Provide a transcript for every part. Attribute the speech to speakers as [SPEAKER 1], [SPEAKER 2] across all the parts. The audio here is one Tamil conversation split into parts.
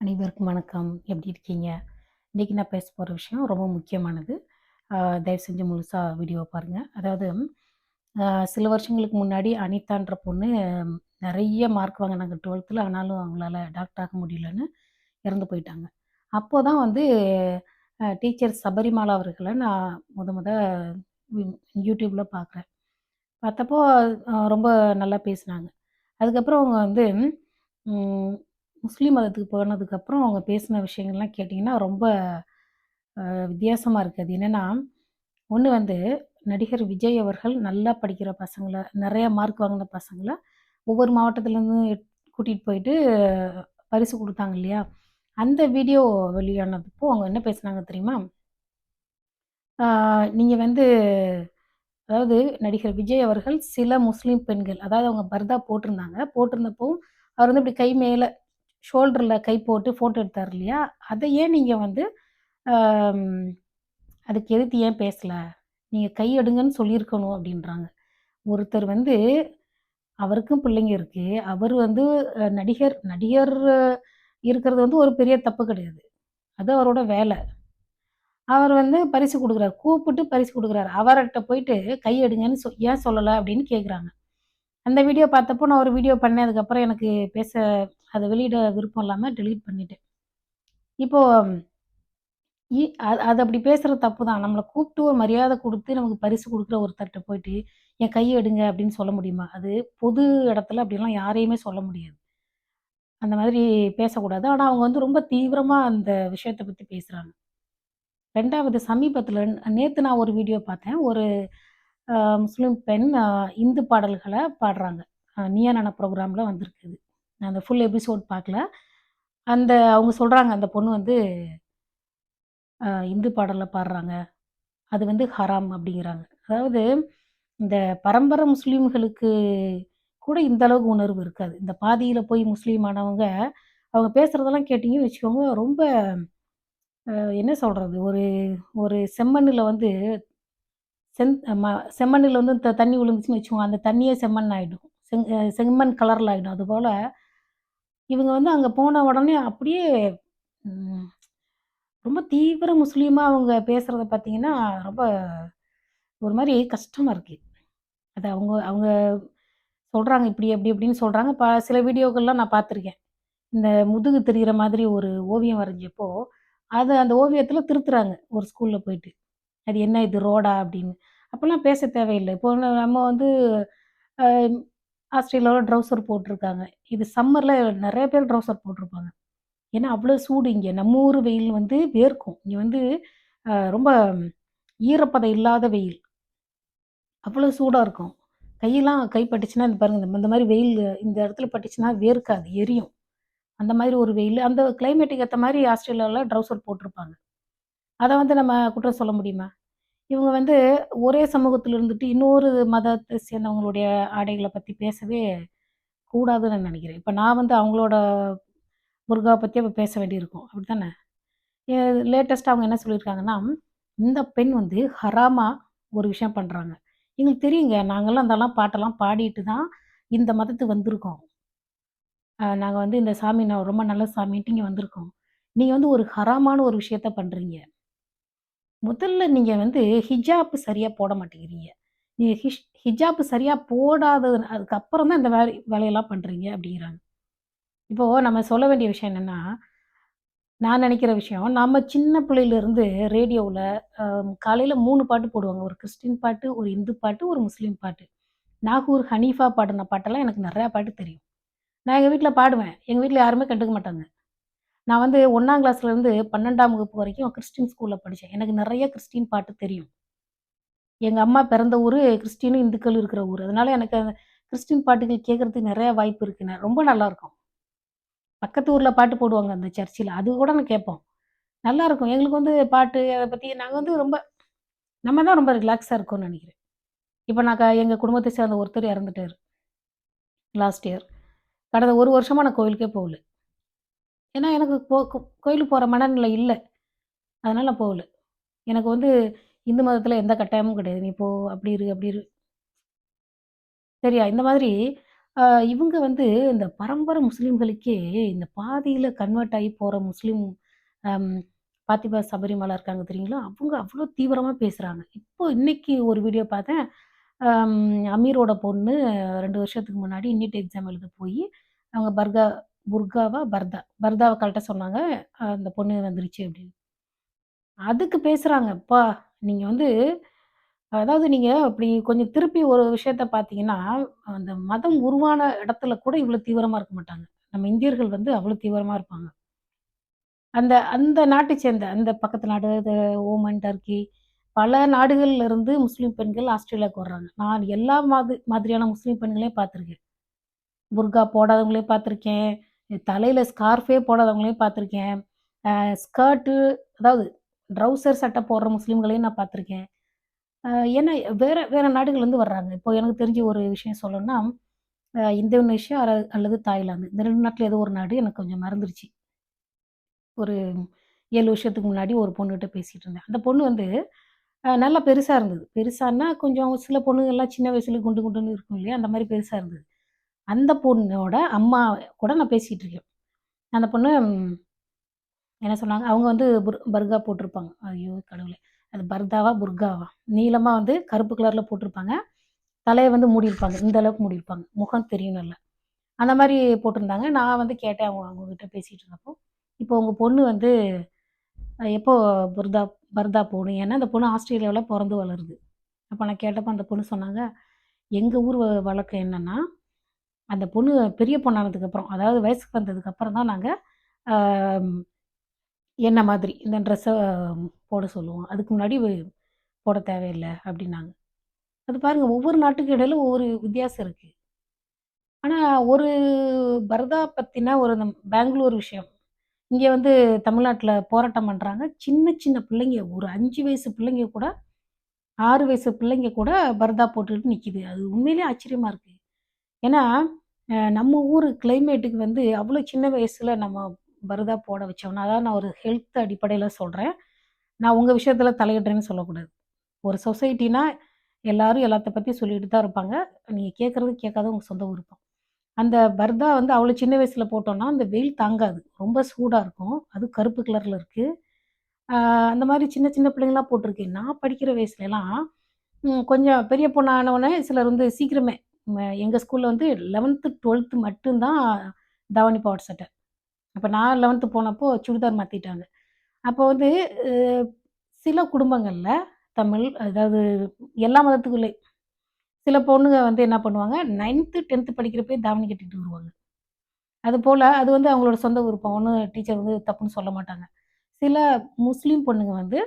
[SPEAKER 1] அனைவருக்கும் வணக்கம். எப்படி இருக்கீங்க? இன்றைக்கி நான் பேச போகிற விஷயம் ரொம்ப முக்கியமானது. தயவு செஞ்சு முழுசாக வீடியோவை பாருங்கள் அதாவது சில வருஷங்களுக்கு முன்னாடி அனிதான்ற பொண்ணு நிறைய மார்க் வாங்கினாங்க டுவெல்த்தில் ஆனாலும் அவங்களால டாக்டர் ஆக முடியலன்னு இறந்து போயிட்டாங்க. அப்போ தான் வந்து டீச்சர் சபரிமாலா அவர்களை நான் முத முத யூடியூப்பில் பார்க்குறேன். பார்த்தப்போ ரொம்ப நல்லா பேசுனாங்க. அதுக்கப்புறம் அவங்க வந்து முஸ்லீம் மதத்துக்கு போனதுக்கப்புறம் அவங்க பேசின விஷயங்கள்லாம் கேட்டிங்கன்னா, ரொம்ப வித்தியாசமாக இருக்குது அது என்னன்னா, ஒன்று வந்து நடிகர் விஜய் அவர்கள் நல்லா படிக்கிற பசங்களை நிறைய மார்க் வாங்கின பசங்களை ஒவ்வொரு மாவட்டத்துலேருந்து கூட்டிகிட்டு போயிட்டு பரிசு கொடுத்தாங்க இல்லையா? அந்த வீடியோ வெளியானதுப்போ அவங்க என்ன பேசுனாங்க தெரியுமா? நீங்கள் வந்து அதாவது நடிகர் விஜய் அவர்கள் சில முஸ்லீம் பெண்கள், அதாவது அவங்க பர்தா போட்டிருந்தாங்க. போட்டிருந்தப்போ அவர் வந்து இப்படி கை மேலே ஷோல்டரில் கை போட்டு ஃபோட்டோ எடுத்தார் இல்லையா? அதை ஏன் நீங்கள் வந்து அதுக்கு எதிர்த்து ஏன் பேசல? நீங்கள் கை எடுங்கன்னு சொல்லியிருக்கணும் அப்படின்றாங்க ஒருத்தர் வந்து அவருக்கும் பிள்ளைங்க இருக்குது அவர் வந்து நடிகர் நடிகர் இருக்கிறது வந்து ஒரு பெரிய தப்பு கிடையாது. அது அவரோட வேலை அவர் வந்து பரிசு கொடுக்குறாரு கூப்பிட்டு பரிசு கொடுக்குறாரு அவர்கிட்ட போயிட்டு கை எடுங்கன்னு சொ ஏன் சொல்லலை அப்படின்னு கேட்குறாங்க. அந்த வீடியோ பார்த்தப்போ நான் ஒரு வீடியோ பண்ணேன். அதுக்கப்புறம் எனக்கு பேச அதை வெளியிட விருப்பம் இல்லாமல் டெலீட் பண்ணிட்டேன். இப்போது இ அது அது அப்படி பேசுகிற தப்பு தான். நம்மளை கூப்பிட்டு ஒரு மரியாதை கொடுத்து நமக்கு பரிசு கொடுக்குற ஒருத்தர்கிட்ட போயிட்டு, என் கையை எடுங்க அப்படின்னு சொல்ல முடியுமா? அது பொது இடத்துல அப்படிலாம் யாரையுமே சொல்ல முடியாது. அந்த மாதிரி பேசக்கூடாது. ஆனால் அவங்க வந்து ரொம்ப தீவிரமாக அந்த விஷயத்தை பற்றி பேசுகிறாங்க ரெண்டாவது சமீபத்தில் நேற்று நான் ஒரு வீடியோ பார்த்தேன். ஒரு முஸ்லீம் பெண் இந்து பாடல்களை பாடுறாங்க. நீயா நானா ப்ரோகிராம்ல வந்திருக்குது. நான் அந்த ஃபுல் எபிசோட் பார்க்கல. அந்த அவங்க சொல்கிறாங்க அந்த பொண்ணு வந்து இந்து பாடலில் பாடுறாங்க. அது வந்து ஹராம் அப்படிங்கிறாங்க. அதாவது இந்த பரம்பரை முஸ்லீம்களுக்கு கூட இந்த அளவுக்கு உணர்வு இருக்காது. இந்த பாதியில் போய் முஸ்லீம் ஆனவங்க, அவங்க பேசுறதெல்லாம் கேட்டிங்கன்னு வச்சுக்கோங்க, ரொம்ப என்ன சொல்கிறது ஒரு ஒரு செம்மண்ணில் வந்து செந் ம செம்மண்ணில் வந்து த தண்ணி விழுந்துச்சுன்னு வச்சுக்கோங்க, அந்த தண்ணியே செம்மண் ஆகிடும் செங் செம்மண் கலரில் ஆகிடும் அதுபோல் இவங்க வந்து அங்கே போன உடனே அப்படியே ரொம்ப தீவிர முஸ்லீமாக அவங்க பேசுகிறத பார்த்தீங்கன்னா, ரொம்ப ஒரு மாதிரி கஷ்டமாக இருக்குது அது அவங்க அவங்க சொல்கிறாங்க இப்படி, அப்படி இப்படின்னு சொல்கிறாங்க ப சில வீடியோக்கள்லாம் நான் பார்த்துருக்கேன். இந்த முதுகு தெரிகிற மாதிரி ஒரு ஓவியம் வரைஞ்சப்போ, அது அந்த ஓவியத்தில் திருத்துறாங்க ஒரு ஸ்கூலில் போயிட்டு. அது என்ன இது ரோடா அப்படின்னு. அப்போல்லாம் பேச தேவையில்லை இப்போ நம்ம வந்து ஆஸ்திரேலியாவில் ட்ரௌசர் ட்ரவுசர் இது சம்மரில் நிறைய பேர் ட்ரவுசர் போட்டிருப்பாங்க. ஏன்னா அவ்வளோ சூடு இங்கே நம்ம ஊர் வெயில் வந்து வேர்க்கும். இங்கே வந்து ரொம்ப ஈரப்பதம் இல்லாத வெயில். அவ்வளோ சூடாக இருக்கும். கையெல்லாம் கை பட்டுச்சுன்னா இந்த பாருங்கள் இந்த மாதிரி வெயில் இந்த இடத்துல பட்டுச்சுன்னா வேர்க்காது, எரியும். அந்த மாதிரி ஒரு வெயில் அந்த கிளைமேட்டுக்கு ஏற்ற மாதிரி ஆஸ்திரேலியாவில் ட்ரவுசர் போட்டிருப்பாங்க. அதை வந்து நம்ம குற்றம் சொல்ல முடியுமா? இவங்க வந்து ஒரே சமூகத்தில் இருந்துட்டு இன்னொரு மதத்தை சேர்ந்தவங்களுடைய ஆடைகளை பத்தி பேசவே கூடாதுன்னு நான் நினைக்கிறேன். இப்ப நான் வந்து அவங்களோட முருகாவை பத்தி அப்ப பேச வேண்டியிருக்கும். அப்படித்தானே? தானே லேட்டஸ்ட்டாக அவங்க என்ன சொல்லியிருக்காங்கன்னா, இந்த பெண் வந்து ஹராமா ஒரு விஷயம் பண்றாங்க. எங்களுக்கு தெரியுங்க. நாங்கள்லாம் அதெல்லாம் பாட்டெல்லாம் பாடிட்டு தான் இந்த மதத்துக்கு வந்திருக்கோம். நாங்கள் வந்து இந்த சாமி நான் ரொம்ப நல்ல சாமின்ட்டு இங்கே வந்திருக்கோம். நீங்கள் வந்து ஒரு ஹராமான ஒரு விஷயத்த பண்ணுறீங்க முதல்ல நீங்கள் வந்து ஹிஜாப் சரியாக போட மாட்டேங்கிறீங்க. நீங்கள் ஹிஷ் ஹிஜாப்பு சரியாக போடாதது அதுக்கப்புறம் தான் இந்த வேலை வேலையெல்லாம் பண்ணுறீங்க அப்படிங்கிறாங்க. இப்போது நம்ம சொல்ல வேண்டிய விஷயம் என்னென்னா நான் நினைக்கிற விஷயம், நம்ம சின்ன பிள்ளையிலேருந்து ரேடியோவில் காலையில் மூணு பாட்டு போடுவாங்க. ஒரு கிறிஸ்டின் பாட்டு, ஒரு இந்து பாட்டு, ஒரு முஸ்லீம் பாட்டு. நாகூர் ஹனீஃபா பாடின பாட்டெல்லாம் எனக்கு நிறையா பாட்டு தெரியும். நான் எங்கள் வீட்டில் பாடுவேன். எங்கள் வீட்டில் யாருமே கண்டுக்க மாட்டாங்க. நான் வந்து ஒன்றாம் கிளாஸ்லேருந்து 12ஆம் வகுப்பு வரைக்கும் கிறிஸ்டின் ஸ்கூலில் படித்தேன் எனக்கு நிறைய கிறிஸ்டின் பாட்டு தெரியும். எங்கள் அம்மா பிறந்த ஊர் கிறிஸ்டினும், இந்துக்கள் இருக்கிற ஊர் அதனால எனக்கு அந்த கிறிஸ்டின் பாட்டுகள் கேட்கறதுக்கு நிறைய வாய்ப்பு இருக்கு. ரொம்ப நல்லாயிருக்கும் பக்கத்து ஊரில் பாட்டு போடுவாங்க அந்த சர்ச்சில் அது கூட நான் கேட்போம். நல்லாயிருக்கும் எங்களுக்கு வந்து பாட்டு அதை பற்றி நாங்கள் வந்து ரொம்ப நம்ம தான் ரொம்ப ரிலாக்ஸாக இருக்கோம்னு நினைக்கிறேன் இப்போ நான் க குடும்பத்தை சேர்ந்த ஒருத்தர் இறந்துட்டாரு. Last year. கடந்த ஒரு வருஷமாக நான் கோவிலுக்கே போகல. ஏன்னா எனக்கு கோ கோ கோயிலுக்கு போகிற மனநிலை இல்லை அதனால் நான் போகல. எனக்கு வந்து இந்து மதத்தில் எந்த கட்டாயமும் கிடையாது. நீ போ, அப்படி இரு, அப்படி இரு. சரியா? இந்த மாதிரி இவங்க வந்து இந்த பரம்பரை முஸ்லீம்களுக்கே இந்த பாதியில் கன்வெர்ட் ஆகி போகிற முஸ்லீம் பாத்திபா சபரிமலா இருக்காங்க தெரியுங்களா? அவங்க அவ்வளோ தீவிரமாக பேசுகிறாங்க இப்போ இன்னைக்கு ஒரு வீடியோ பார்த்தேன். அமீரோட பொண்ணு ரெண்டு வருஷத்துக்கு முன்னாடி நீட் எக்ஸாம் எழுத போய் அவங்க பர்கா புர்காவா? பர்தா. பர்தாவை கரெக்டாக சொன்னாங்க. அந்த பொண்ணு வந்துருச்சு அப்படின்னு. அதுக்கு பேசுகிறாங்கப்பா நீங்கள் வந்து அதாவது நீங்கள் அப்படி கொஞ்சம் திருப்பி ஒரு விஷயத்த பார்த்தீங்கன்னா, அந்த மதம் உருவான இடத்துல கூட இவ்வளோ தீவிரமாக இருக்க மாட்டாங்க. நம்ம இந்தியர்கள் வந்து அவ்வளோ தீவிரமாக இருப்பாங்க. அந்த அந்த நாட்டை சேர்ந்த அந்த பக்கத்து நாடு ஓமன், டர்க்கி பல நாடுகள்ல இருந்து முஸ்லீம் பெண்கள் ஆஸ்திரேலியாவுக்கு வர்றாங்க. நான் எல்லா மாதி மாதிரியான முஸ்லீம் பெண்களையும் பார்த்துருக்கேன். புர்கா போடாதவங்களையும் பார்த்துருக்கேன். தலையில் ஸ்கார்ஃபே போடாதவங்களையும் பார்த்துருக்கேன். ஸ்கர்ட்டு அதாவது ட்ரௌசர் சட்டை போடுற முஸ்லீம்களையும் நான் பார்த்துருக்கேன். ஏன்னா வேறு வேறு நாடுகள்லேருந்து வர்றாங்க. இப்போ எனக்கு தெரிஞ்ச ஒரு விஷயம் சொல்லணும்னா, இந்தோனேஷியா அல்லது தாய்லாந்து. இந்த ரெண்டு நாட்டில் ஏதோ ஒரு நாடு எனக்கு கொஞ்சம் மறந்துருச்சு. ஒரு ஏழு வருஷத்துக்கு முன்னாடி ஒரு பொண்ணுகிட்ட பேசிகிட்டு இருந்தேன். அந்த பொண்ணு வந்து நல்லா பெருசாக இருந்தது. பெருசான்னா கொஞ்சம் சில பொண்ணுங்கள்லாம் சின்ன வயசுல குண்டு குண்டுன்னு இருக்கும் இல்லையா? அந்த மாதிரி பெருசாக இருந்தது. அந்த பொண்ணோட அம்மா கூட நான் பேசிக்கிட்டு இருக்கேன். அந்த பொண்ணு என்ன சொன்னாங்க, அவங்க வந்து புர் பர்கா போட்டிருப்பாங்க. ஐயோ கடவுளே! அது பர்தாவா? புர்காவா? நீளமாக வந்து கருப்பு கலரில் போட்டிருப்பாங்க. தலையை வந்து மூடியிருப்பாங்க. இந்த அளவுக்கு மூடியிருப்பாங்க. முகம் தெரியும் நல்லா. அந்த மாதிரி போட்டிருந்தாங்க. நான் வந்து கேட்டேன் அவங்க அவங்கக்கிட்ட பேசிகிட்டு இருந்தப்போ, இப்போ உங்கள் பொண்ணு வந்து எப்போ புர்தா பர்தா போடும்? ஏன்னா அந்த பொண்ணு ஆஸ்திரேலியாவில் பிறந்து வளருது. அப்போ நான் கேட்டப்போ அந்த பொண்ணு சொன்னாங்க, எங்கள் ஊர் வழக்கம் என்னன்னா, அந்த பொண்ணு பெரிய பொண்ணானதுக்கப்புறம், அதாவது வயசுக்கு வந்ததுக்கப்புறம் தான் நாங்கள் என்ன மாதிரி இந்த ட்ரெஸ்ஸை போட சொல்லுவோம். அதுக்கு முன்னாடி போட தேவையில்லை அப்படின்னாங்க அது பாருங்க ஒவ்வொரு நாட்டுக்கு இடையில ஒவ்வொரு வித்தியாசம் இருக்கு. ஆனா ஒரு பரதா பற்றினா ஒரு பெங்களூர் விஷயம். இங்க வந்து தமிழ்நாட்டில் போராட்டம் பண்றாங்க. சின்ன சின்ன பிள்ளைங்க ஒரு அஞ்சு வயசு பிள்ளைங்க கூட ஆறு வயசு பிள்ளைங்க கூட பர்தா போட்டுக்கிட்டு நிக்குது. அது உண்மையிலேயே ஆச்சரியமா இருக்கு. ஏன்னா, நம்ம ஊர் கிளைமேட்டுக்கு வந்து அவ்வளோ சின்ன வயசில் நம்ம பர்தா போட வச்சோம்னா, அதாவது நான் ஒரு ஹெல்த் அடிப்படையில் சொல்கிறேன் நான் உங்கள் விஷயத்தில் தலையிடுறேன்னு சொல்லக்கூடாது. ஒரு சொசைட்டினா எல்லாரும் எல்லாத்த பற்றி சொல்லிட்டு தான் இருப்பாங்க. நீங்கள் கேட்குறது கேட்காத உங்கள் சொந்த விருப்பம். அந்த பர்தா வந்து அவ்வளோ சின்ன வயசில் போட்டோன்னா அந்த வெயில் தாங்காது. ரொம்ப சூடாக இருக்கும். அதுவும் கருப்பு கலரில் இருக்குது அந்த மாதிரி சின்ன சின்ன பிள்ளைங்களாம் போட்டிருக்கேன் நான் படிக்கிற வயசுலலாம் கொஞ்சம் பெரிய பொண்ணு ஆனவுனே சிலர் வந்து சீக்கிரமே எங்கள் ஸ்கூலில் வந்து 11த், 12த் மட்டும் தான் தாவணி பாவாடை சட்டை. அப்போ நான் 11த் போனப்போ சுடிதார் மாற்றிட்டாங்க அப்போ வந்து சில குடும்பங்களில் தமிழ் அதாவது எல்லா மதத்துக்குள்ளே சில பொண்ணுங்க வந்து என்ன பண்ணுவாங்க, நைன்த்து டென்த்து படிக்கிறப்பே தாவணி கட்டிட்டு வருவாங்க. அதுபோல அது வந்து அவங்களோட சொந்த விருப்பம். ஒண்ணும் டீச்சர் வந்து தப்புன்னு சொல்ல மாட்டாங்க. சில முஸ்லீம் பொண்ணுங்க வந்து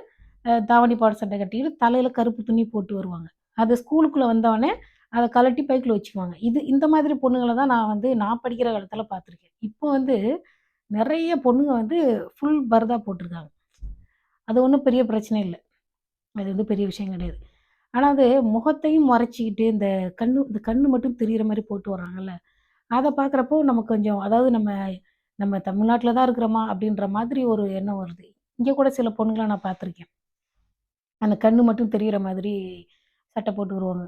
[SPEAKER 1] தாவணி பாவாடை சட்டை கட்டிக்கிட்டு தலையில் கருப்பு துணி போட்டு வருவாங்க. அது ஸ்கூலுக்குள்ளே வந்தவொடனே அதை கழட்டி பைக்கில் வச்சுக்குவாங்க. இது இந்த மாதிரி பொண்ணுங்கள தான் நான் வந்து நான் படிக்கிற காலத்தில் பார்த்துருக்கேன். இப்போ வந்து நிறைய பொண்ணுங்க வந்து ஃபுல் பர்தா போட்டிருக்காங்க அது ஒன்றும் பெரிய பிரச்சனை இல்லை அது வந்து பெரிய விஷயம் கிடையாது. ஆனால் அது முகத்தையும் மறைச்சுக்கிட்டு இந்த கண்ணு இந்த கண்ணு மட்டும் தெரிகிற மாதிரி போட்டு வர்றாங்கல்ல. அதை பார்க்குறப்போ நமக்கு கொஞ்சம் அதாவது நம்ம நம்ம தமிழ்நாட்டில் தான் இருக்கிறோமா? அப்படின்ற மாதிரி ஒரு எண்ணம் வருது. இங்கே கூட சில பொண்ணுங்களை நான் பார்த்துருக்கேன். அந்த கண்ணு மட்டும் தெரிகிற மாதிரி சட்டை போட்டு வருவாங்க.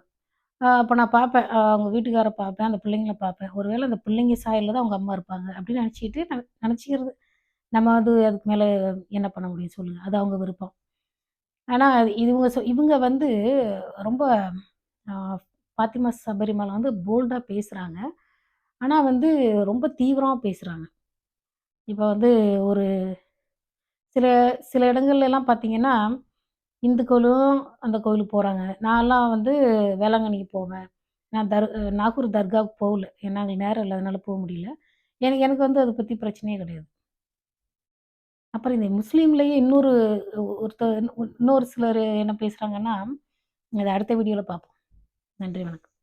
[SPEAKER 1] அப்போ நான் பார்ப்பேன். அவங்க வீட்டுக்கார பார்ப்பேன். அந்த பிள்ளைங்கள பார்ப்பேன். ஒருவேளை அந்த பிள்ளைங்க சாயல்ல தான் அவங்க அம்மா இருப்பாங்க. அப்படின்னு நினச்சிக்கிட்டு நெ நினச்சிக்கிறது நம்ம வந்து அதுக்கு மேலே என்ன பண்ண முடியும் சொல்லுங்கள் அது அவங்க விருப்பம். ஆனா இவங்க சொ இவங்க வந்து ரொம்ப பாத்திமா சபரிமலை வந்து போல்டாக பேசுகிறாங்க ஆனால் வந்து ரொம்ப தீவிரமாக பேசுகிறாங்க இப்போ வந்து ஒரு சில சில இடங்கள்லலாம் பார்த்தீங்கன்னா, இந்து கோயிலும் அந்த கோயிலுக்கு போகிறாங்க நான்லாம் வந்து வேளாங்கண்ணிக்கு போவேன். நான் தர் நாகூர் தர்காவுக்கு போகல. ஏன்னா அங்கே நேரம் இல்லை அதனால் போக முடியல. எனக்கு எனக்கு வந்து அதை பற்றி பிரச்சனையே கிடையாது. அப்புறம் இந்த முஸ்லீம்லேயே இன்னொரு ஒருத்தர் இன்னொரு சிலர் என்ன பேசுகிறாங்கன்னா அதை அடுத்த வீடியோவில் பார்ப்போம். நன்றி, வணக்கம்.